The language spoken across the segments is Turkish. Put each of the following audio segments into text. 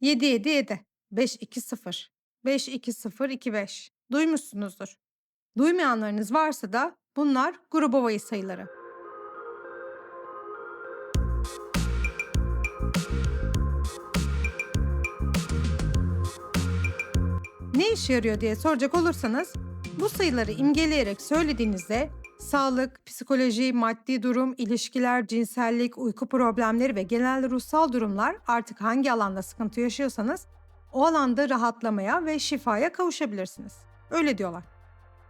7 7 7. 5 2 0. 5 2 0 2 5. Duymuşsunuzdur. Duymayanlarınız varsa da bunlar Grubova'yı sayıları. Ne işe yarıyor diye soracak olursanız bu sayıları imgeleyerek söylediğinizde sağlık, psikoloji, maddi durum, ilişkiler, cinsellik, uyku problemleri ve genel ruhsal durumlar artık hangi alanda sıkıntı yaşıyorsanız o alanda rahatlamaya ve şifaya kavuşabilirsiniz. Öyle diyorlar.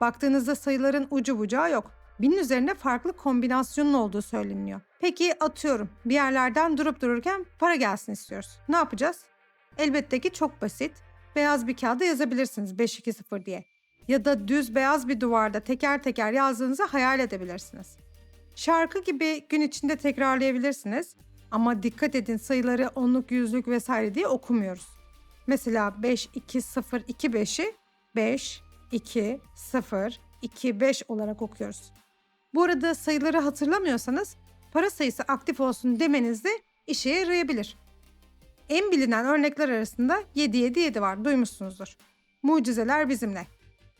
Baktığınızda sayıların ucu bucağı yok. Binin üzerinde farklı kombinasyonun olduğu söyleniyor. Peki atıyorum bir yerlerden durup dururken para gelsin istiyoruz. Ne yapacağız? Elbette ki çok basit. Beyaz bir kağıda yazabilirsiniz 520 diye. Ya da düz beyaz bir duvarda teker teker yazdığınızı hayal edebilirsiniz. Şarkı gibi gün içinde tekrarlayabilirsiniz. Ama dikkat edin sayıları onluk, yüzlük vesaire diye okumuyoruz. Mesela 5, 2, 0, 2, 5'i 5, 2, 0, 2, 5 olarak okuyoruz. Bu arada sayıları hatırlamıyorsanız para sayısı aktif olsun demeniz de işe yarayabilir. En bilinen örnekler arasında 777 var duymuşsunuzdur. Mucizeler bizimle.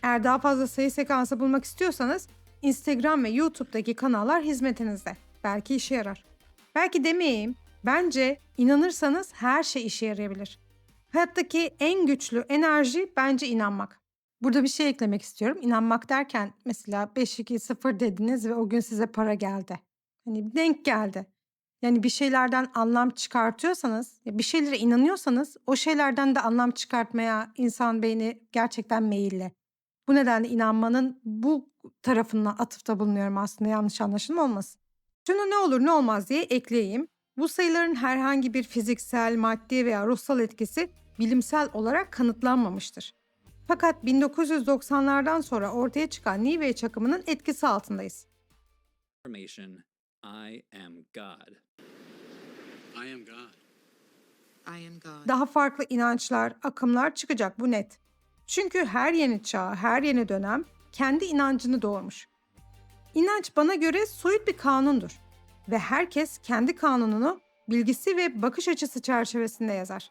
Eğer daha fazla sayı sekansı bulmak istiyorsanız Instagram ve YouTube'daki kanallar hizmetinizde. Belki işe yarar. Belki demeyeyim. Bence inanırsanız her şey işe yarayabilir. Hayattaki en güçlü enerji bence inanmak. Burada bir şey eklemek istiyorum. İnanmak derken mesela 5-2-0 dediniz ve o gün size para geldi. Hani denk geldi. Yani bir şeylerden anlam çıkartıyorsanız, bir şeylere inanıyorsanız o şeylerden de anlam çıkartmaya insan beyni gerçekten meyilli. Bu nedenle inanmanın bu tarafına atıfta bulunuyorum aslında yanlış anlaşılma olmasın. Şunu ne olur ne olmaz diye ekleyeyim. Bu sayıların herhangi bir fiziksel, maddi veya ruhsal etkisi bilimsel olarak kanıtlanmamıştır. Fakat 1990'lardan sonra ortaya çıkan New Age akımının etkisi altındayız. affirmation I am God. I am God. I am God. Daha farklı inançlar, akımlar çıkacak bu net. Çünkü her yeni çağ, her yeni dönem kendi inancını doğurmuş. İnanç bana göre soyut bir kanundur ve herkes kendi kanununu bilgisi ve bakış açısı çerçevesinde yazar.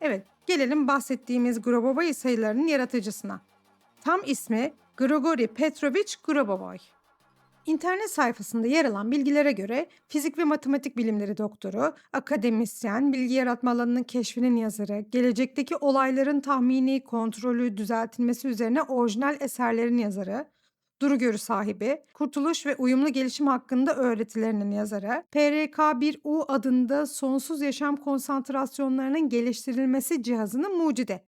Evet, gelelim bahsettiğimiz Grobovoi sayılarının yaratıcısına. Tam ismi Grigori Petrovich Grobovoi. İnternet sayfasında yer alan bilgilere göre fizik ve matematik bilimleri doktoru, akademisyen, bilgi yaratma alanının keşfinin yazarı, gelecekteki olayların tahmini, kontrolü, düzeltilmesi üzerine orijinal eserlerin yazarı, duru görü sahibi, kurtuluş ve uyumlu gelişim hakkında öğretilerinin yazarı, PRK-1U adında sonsuz yaşam konsantrasyonlarının geliştirilmesi cihazının mucidi.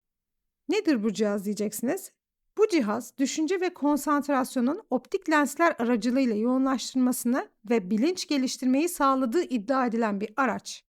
Nedir bu cihaz diyeceksiniz? Bu cihaz düşünce ve konsantrasyonun optik lensler aracılığıyla yoğunlaştırmasını ve bilinç geliştirmeyi sağladığı iddia edilen bir araç.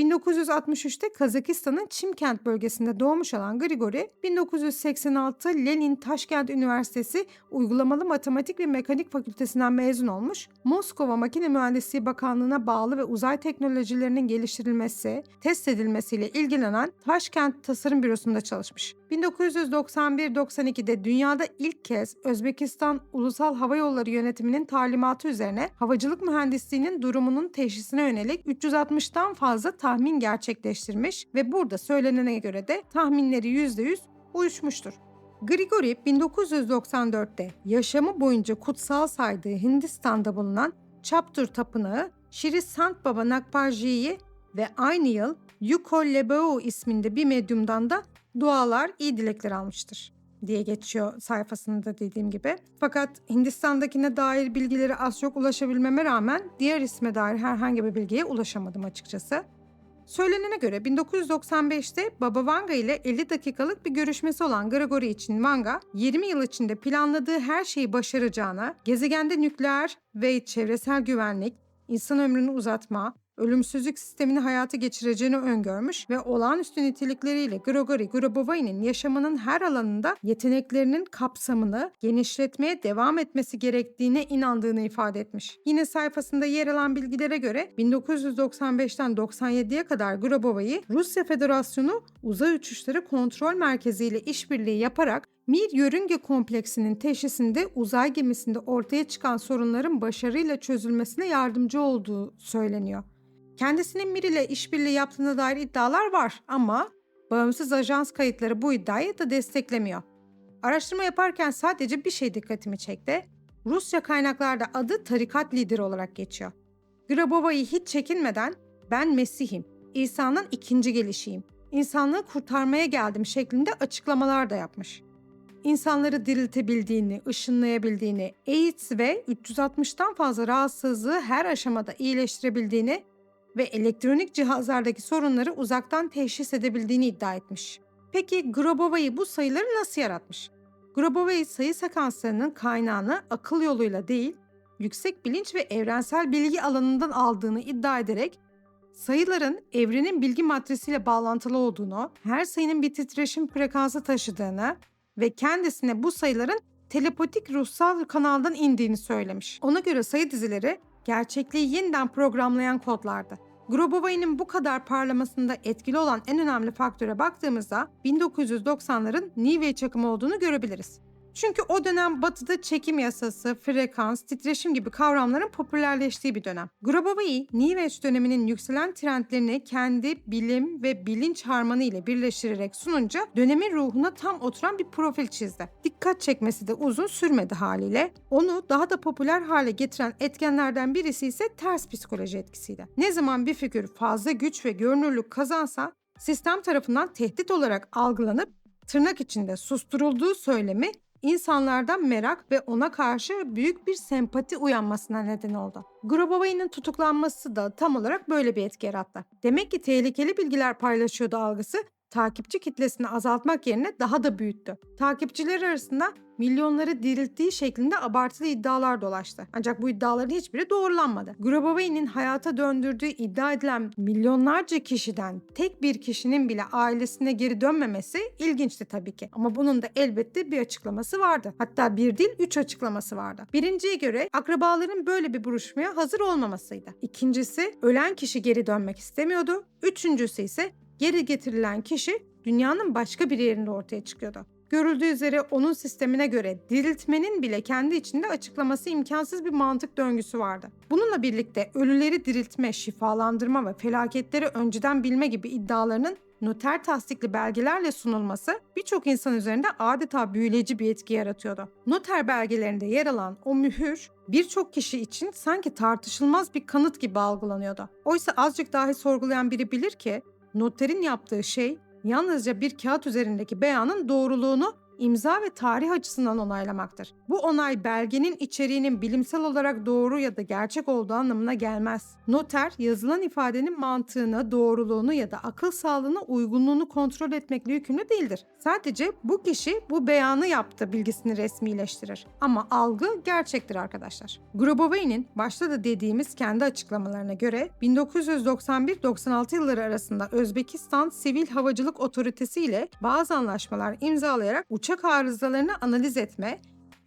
1963'te Kazakistan'ın Çimkent bölgesinde doğmuş olan Grigori, 1986 Lenin Taşkent Üniversitesi Uygulamalı Matematik ve Mekanik Fakültesinden mezun olmuş, Moskova Makine Mühendisliği Bakanlığı'na bağlı ve uzay teknolojilerinin geliştirilmesi, test edilmesiyle ilgilenen Taşkent Tasarım Bürosu'nda çalışmış. 1991-92'de dünyada ilk kez Özbekistan Ulusal Hava Yolları Yönetimi'nin talimatı üzerine havacılık mühendisliğinin durumunun teşhisine yönelik 360'tan fazla tahmin gerçekleştirmiş ve burada söylenene göre de tahminleri %100 uyuşmuştur. Grigori 1994'te yaşamı boyunca kutsal saydığı Hindistan'da bulunan Chaptur Tapınağı Shri Sant Baba Nakparji'yi ve aynı yıl Yuko Lebeo isminde bir medyumdan da dualar, iyi dilekler almıştır diye geçiyor sayfasında dediğim gibi. Fakat Hindistan'dakine dair bilgileri az çok ulaşabilmeme rağmen diğer isme dair herhangi bir bilgiye ulaşamadım açıkçası. Söylenene göre 1995'te Baba Vanga ile 50 dakikalık bir görüşmesi olan Gregory için Vanga, 20 yıl içinde planladığı her şeyi başaracağına, gezegende nükleer ve çevresel güvenlik, insan ömrünü uzatma, ölümsüzlük sistemini hayata geçireceğini öngörmüş ve olağanüstü nitelikleriyle Grigori Grabovai'nin yaşamının her alanında yeteneklerinin kapsamını genişletmeye devam etmesi gerektiğine inandığını ifade etmiş. Yine sayfasında yer alan bilgilere göre 1995'ten 97'ye kadar Grabovai, Rusya Federasyonu Uzay Uçuşları Kontrol Merkezi ile işbirliği yaparak Mir yörünge kompleksinin teşhisinde uzay gemisinde ortaya çıkan sorunların başarıyla çözülmesine yardımcı olduğu söyleniyor. Kendisinin Mir ile işbirliği yaptığına dair iddialar var ama bağımsız ajans kayıtları bu iddiayı da desteklemiyor. Araştırma yaparken sadece bir şey dikkatimi çekti. Rusya kaynaklarda adı tarikat lideri olarak geçiyor. Grabova'yı hiç çekinmeden ben Mesih'im, İsa'nın ikinci gelişiyim, insanlığı kurtarmaya geldim şeklinde açıklamalar da yapmış. İnsanları diriltebildiğini, ışınlayabildiğini, AIDS ve 360'tan fazla rahatsızlığı her aşamada iyileştirebildiğini ve elektronik cihazlardaki sorunları uzaktan teşhis edebildiğini iddia etmiş. Peki Grobova'yı bu sayıları nasıl yaratmış? Grobova'yı sayı sekanslarının kaynağını akıl yoluyla değil, yüksek bilinç ve evrensel bilgi alanından aldığını iddia ederek sayıların evrenin bilgi matrisiyle bağlantılı olduğunu, her sayının bir titreşim frekansı taşıdığını ve kendisine bu sayıların telepatik ruhsal kanaldan indiğini söylemiş. Ona göre sayı dizileri gerçekliği yeniden programlayan kodlardı. Grobova'nın bu kadar parlamasında etkili olan en önemli faktöre baktığımızda 1990'ların New Age akımı olduğunu görebiliriz. Çünkü o dönem batıda çekim yasası, frekans, titreşim gibi kavramların popülerleştiği bir dönem. Grabovoi, New Age döneminin yükselen trendlerini kendi bilim ve bilinç harmanı ile birleştirerek sununca dönemin ruhuna tam oturan bir profil çizdi. Dikkat çekmesi de uzun sürmedi haliyle. Onu daha da popüler hale getiren etkenlerden birisi ise ters psikoloji etkisiydi. Ne zaman bir figür fazla güç ve görünürlük kazansa sistem tarafından tehdit olarak algılanıp tırnak içinde susturulduğu söylemi insanlardan merak ve ona karşı büyük bir sempati uyanmasına neden oldu. Grobova'nın tutuklanması da tam olarak böyle bir etki yarattı. Demek ki tehlikeli bilgiler paylaşıyordu algısı takipçi kitlesini azaltmak yerine daha da büyüttü. Takipçiler arasında milyonları dirilttiği şeklinde abartılı iddialar dolaştı. Ancak bu iddiaların hiçbiri doğrulanmadı. Grabovein'in hayata döndürdüğü iddia edilen milyonlarca kişiden tek bir kişinin bile ailesine geri dönmemesi ilginçti tabii ki. Ama bunun da elbette bir açıklaması vardı. Hatta bir değil üç açıklaması vardı. Birinciye göre akrabaların böyle bir buluşmaya hazır olmamasıydı. İkincisi ölen kişi geri dönmek istemiyordu. Üçüncüsü ise geri getirilen kişi dünyanın başka bir yerinde ortaya çıkıyordu. Görüldüğü üzere onun sistemine göre diriltmenin bile kendi içinde açıklaması imkansız bir mantık döngüsü vardı. Bununla birlikte ölüleri diriltme, şifalandırma ve felaketleri önceden bilme gibi iddialarının noter tasdikli belgelerle sunulması birçok insan üzerinde adeta büyüleyici bir etki yaratıyordu. Noter belgelerinde yer alan o mühür birçok kişi için sanki tartışılmaz bir kanıt gibi algılanıyordu. Oysa azıcık dahi sorgulayan biri bilir ki noterin yaptığı şey yalnızca bir kağıt üzerindeki beyanın doğruluğunu imza ve tarih açısından onaylamaktır. Bu onay belgenin içeriğinin bilimsel olarak doğru ya da gerçek olduğu anlamına gelmez. Noter yazılan ifadenin mantığını, doğruluğunu ya da akıl sağlığına uygunluğunu kontrol etmekle yükümlü değildir. Sadece bu kişi bu beyanı yaptı bilgisini resmileştirir. Ama algı gerçektir arkadaşlar. Grobovein'in başta da dediğimiz kendi açıklamalarına göre 1991-96 yılları arasında Özbekistan Sivil Havacılık Otoritesi ile bazı anlaşmalar imzalayarak uçak arızalarını analiz etme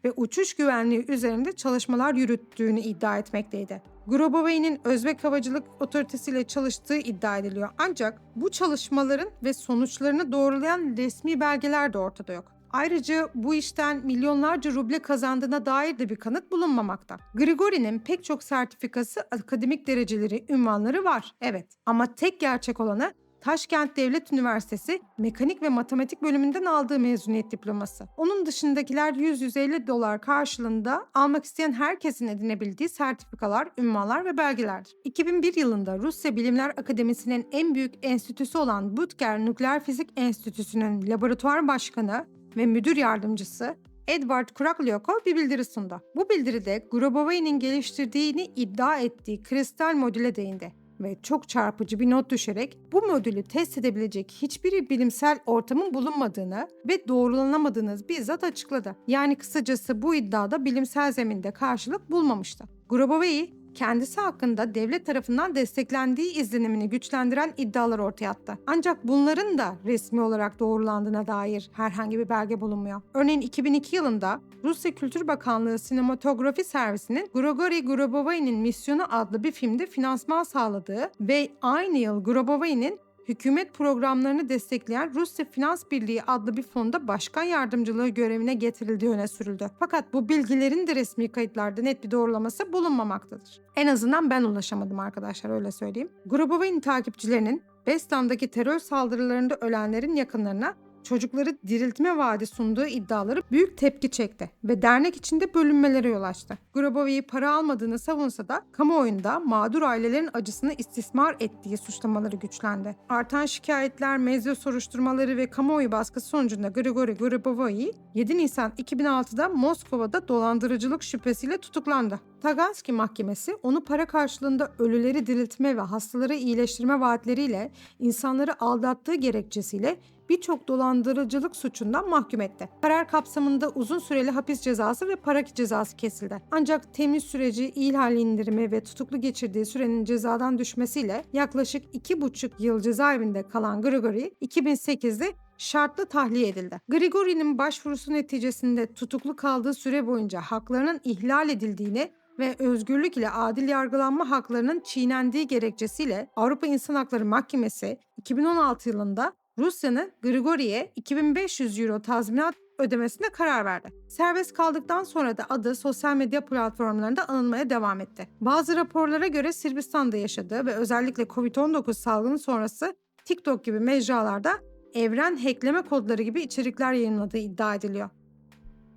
ve uçuş güvenliği üzerinde çalışmalar yürüttüğünü iddia etmekteydi. Grobovein'in Özbek Havacılık Otoritesi ile çalıştığı iddia ediliyor. Ancak bu çalışmaların ve sonuçlarını doğrulayan resmi belgeler de ortada yok. Ayrıca bu işten milyonlarca ruble kazandığına dair de bir kanıt bulunmamakta. Grigori'nin pek çok sertifikası, akademik dereceleri, ünvanları var. Evet ama tek gerçek olanı Taşkent Devlet Üniversitesi Mekanik ve Matematik bölümünden aldığı mezuniyet diploması. Onun dışındakiler 100-150 dolar karşılığında almak isteyen herkesin edinebildiği sertifikalar, ünvanlar ve belgelerdir. 2001 yılında Rusya Bilimler Akademisi'nin en büyük enstitüsü olan Butker Nükleer Fizik Enstitüsü'nün laboratuvar başkanı ve müdür yardımcısı Edward Kuralyoko bir bildiri sundu. Bu bildiride Grobovein'in geliştirdiğini iddia ettiği kristal modüle değindi ve çok çarpıcı bir not düşerek bu modülü test edebilecek hiçbir bilimsel ortamın bulunmadığını ve doğrulanamadığını bizzat açıkladı. Yani kısacası bu iddiada bilimsel zeminde karşılık bulmamıştı. Grobovei kendisi hakkında devlet tarafından desteklendiği izlenimini güçlendiren iddialar ortaya attı. Ancak bunların da resmi olarak doğrulandığına dair herhangi bir belge bulunmuyor. Örneğin 2002 yılında Rusya Kültür Bakanlığı Sinematografi Servisi'nin Grigori Grobovai'nin Misyonu adlı bir filmde finansman sağladığı ve aynı yıl Grobovai'nin hükümet programlarını destekleyen Rusya Finans Birliği adlı bir fonda başkan yardımcılığı görevine getirildiği öne sürüldü. Fakat bu bilgilerin de resmi kayıtlarda net bir doğrulaması bulunmamaktadır. En azından ben ulaşamadım arkadaşlar öyle söyleyeyim. Grubova'nın takipçilerinin Beslan'daki terör saldırılarında ölenlerin yakınlarına çocukları diriltme vaadi sunduğu iddiaları büyük tepki çekti ve dernek içinde bölünmelere yol açtı. Grabova'yı para almadığını savunsa da kamuoyunda mağdur ailelerin acısını istismar ettiği suçlamaları güçlendi. Artan şikayetler, medya soruşturmaları ve kamuoyu baskısı sonucunda Grigori Grabova'yı 7 Nisan 2006'da Moskova'da dolandırıcılık şüphesiyle tutuklandı. Taganski Mahkemesi onu para karşılığında ölüleri diriltme ve hastaları iyileştirme vaatleriyle insanları aldattığı gerekçesiyle birçok dolandırıcılık suçundan mahkum etti. Karar kapsamında uzun süreli hapis cezası ve para cezası kesildi. Ancak temiz süreci, ihlal indirimi ve tutuklu geçirdiği sürenin cezadan düşmesiyle yaklaşık 2,5 yıl cezaevinde kalan Grigori 2008'de şartlı tahliye edildi. Grigori'nin başvurusu neticesinde tutuklu kaldığı süre boyunca haklarının ihlal edildiğini ve özgürlük ile adil yargılanma haklarının çiğnendiği gerekçesiyle Avrupa İnsan Hakları Mahkemesi 2016 yılında Rusya'nın Grigori'ye 2500 euro tazminat ödemesine karar verdi. Serbest kaldıktan sonra da adı sosyal medya platformlarında anılmaya devam etti. Bazı raporlara göre Sırbistan'da yaşadığı ve özellikle Covid-19 salgını sonrası TikTok gibi mecralarda evren hackleme kodları gibi içerikler yayınladığı iddia ediliyor.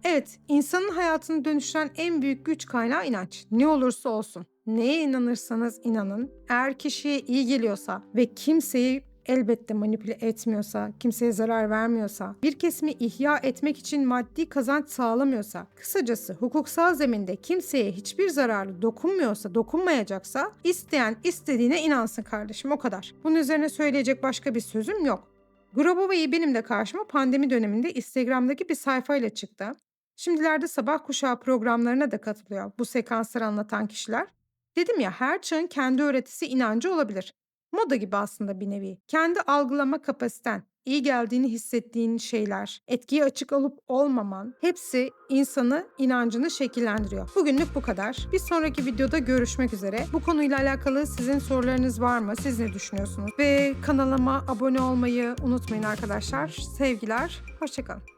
Evet, insanın hayatını dönüştüren en büyük güç kaynağı inanç. Ne olursa olsun. Neye inanırsanız inanın. Eğer kişiye iyi geliyorsa ve kimseyi elbette manipüle etmiyorsa, kimseye zarar vermiyorsa, bir kesimi ihya etmek için maddi kazanç sağlamıyorsa, kısacası hukuksal zeminde kimseye hiçbir zararı dokunmuyorsa, dokunmayacaksa, isteyen istediğine inansın kardeşim o kadar. Bunun üzerine söyleyecek başka bir sözüm yok. Grobova'yı benim de karşıma pandemi döneminde Instagram'daki bir sayfayla çıktı. Şimdilerde sabah kuşağı programlarına da katılıyor bu sekansları anlatan kişiler. Dedim ya her çağın kendi öğretisi inancı olabilir. Moda gibi aslında bir nevi. Kendi algılama kapasiten, iyi geldiğini hissettiğin şeyler, etkiye açık olup olmaman hepsi insanı, inancını şekillendiriyor. Bugünlük bu kadar. Bir sonraki videoda görüşmek üzere. Bu konuyla alakalı sizin sorularınız var mı? Siz ne düşünüyorsunuz? Ve kanalıma abone olmayı unutmayın arkadaşlar. Sevgiler, hoşçakalın.